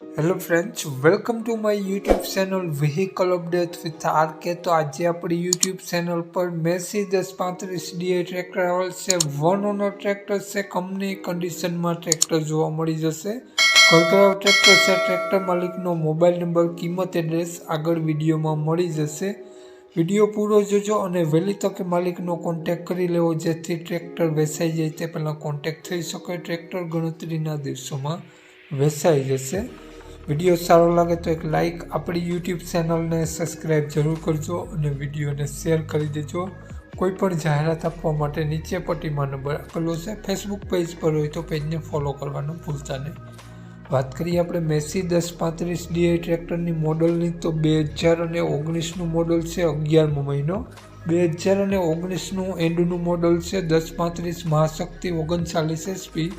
Hello friends welcome to my YouTube channel vehicle update with R K તો આજે આપણી YouTube channel પર Massey દસ પાંત્રીસ ડીઆઈ ટ્રેક્ટર આવેલ છે વન ઓનર ટ્રેક્ટર છે કંપની કન્ડિશનમાં ટ્રેક્ટર જોવા મળી જશે. ઘરઘરાવ ટ્રેક્ટર છે ટ્રેક્ટર માલિકનો મોબાઈલ નંબર કિંમત એડ્રેસ આગળ વિડીયોમાં મળી જશે. વીડિયો પૂરો જોજો અને વહેલી તકે માલિકનો કોન્ટેક કરી લેવો, જેથી ટ્રેક્ટર વેચાઈ જાય તે પહેલાં કોન્ટેક થઈ શકે ટ્રેક્ટર ગણતરીના દિવસોમાં વેચાઈ જશે. વીડિયો સારો લાગે તો એક લાઈક આપણી યુટ્યુબ ચેનલને સબસ્ક્રાઈબ જરૂર કરજો અને વિડીયોને શેર કરી દેજો. કોઈ પણ જાહેરાત આપવા માટે નીચે પટ્ટીમાં નંબર આપેલો છે. ફેસબુક પેજ પર હોય તો પેજને ફોલો કરવાનું ભૂલતા નહીં. વાત કરીએ આપણે મેસી દસ પાંત્રીસ ડીઆઈ ટ્રેક્ટરની મોડલની તો બે હજાર અને ઓગણીસનું મોડલ છે અગિયારમો મહિનો. બે હજાર અને ઓગણીસનું એન્ડનું મોડલ છે દસ પાંત્રીસ મહાશક્તિ ઓગણચાલીસ એસપી.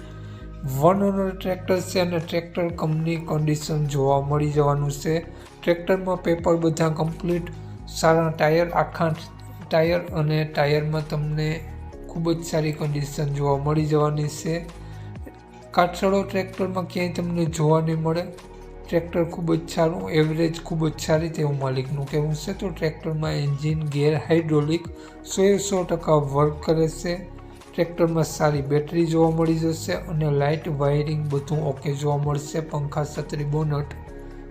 વન ઓનર ટ્રેક્ટર છે અને ટ્રેક્ટર કંપની કન્ડિશન જોવા મળી જવાનું છે. ટ્રેક્ટરમાં પેપર બધા કમ્પ્લીટ સારા ટાયર આખા ટાયર અને ટાયરમાં તમને ખૂબ જ સારી કન્ડિશન જોવા મળી જવાની છે. કાઠસડો ટ્રેક્ટરમાં ક્યાંય તમને જોવા નહીં મળે. ટ્રેક્ટર ખૂબ જ સારું એવરેજ ખૂબ જ સારી તેવું માલિકનું કહેવું છે. તો ટ્રેક્ટરમાં એન્જિન ગેર હાઇડ્રોલિક સોએ સો ટકા વર્ક કરે છે. ટ્રેક્ટરમાં સારી બેટરી જોવા મળી જશે અને લાઇટ વાયરિંગ બધું ઓકે જોવા મળશે. પંખા, છત્રી, બોનટ,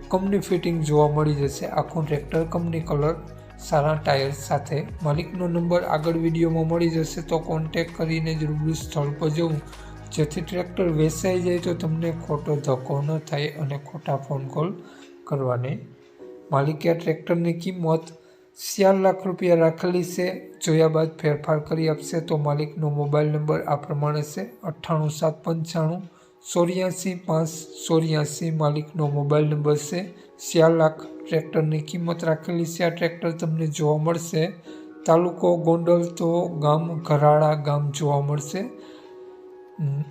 કંપની ફિટિંગ જોવા મળી જશે. આખું ટ્રેક્ટર કંપની કલર, સારા ટાયર સાથે. માલિકનો નંબર આગળ વિડીયોમાં મળી જશે, તો કોન્ટેક કરીને જ રૂબરૂ સ્થળ પર જવું. જેથી ટ્રેક્ટર વેચાઈ જાય તો તમને ખોટો ધક્કો ન થાય અને ખોટા ફોન કોલ કરવાની. માલિકે આ ટ્રેક્ટરની કિંમત ચાર લાખ રૂપિયા રાખેલી છે. જોયા બાદ ફેરફાર કરી આપશે તો માલિકનો મોબાઈલ નંબર આ પ્રમાણે છે. અઠ્ઠાણું, સાત, પંચાણું, ચોર્યાસી, પાંચ, ચોર્યાસી માલિકનો મોબાઈલ નંબર છે. ચાર લાખ ટ્રેક્ટરની કિંમત રાખેલી છે. આ ટ્રેક્ટર તમને જોવા મળશે. તાલુકો ગોંડલ તો ગામ ઘરાળા ગામ જોવા મળશે.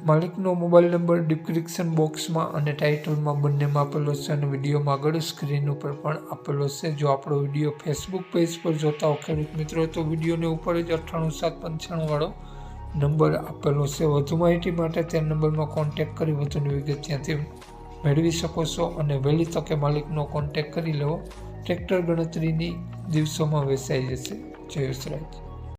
માલિકનો મોબાઈલ નંબર ડિસ્ક્રિપ્શન બોક્સમાં અને ટાઇટલમાં બંનેમાં આપેલો છે અને વિડીયોમાં આગળ સ્ક્રીન ઉપર પણ આપેલો છે. જો આપણો વીડિયો ફેસબુક પેજ પર જોતા હો, ખેડૂત મિત્રો, તો વિડીયોને ઉપર જ અઠ્ઠાણું સાત પંચાણુંવાળો નંબર આપેલો છે. વધુ માહિતી માટે તે નંબરમાં કોન્ટેક કરી વધુની વિગત ત્યાંથી મેળવી શકો છો અને વહેલી તકે માલિકનો કોન્ટેક કરી લેવો. ટ્રેક્ટર ગણતરીની દિવસોમાં વેચાઈ જશે. જય વસરાજ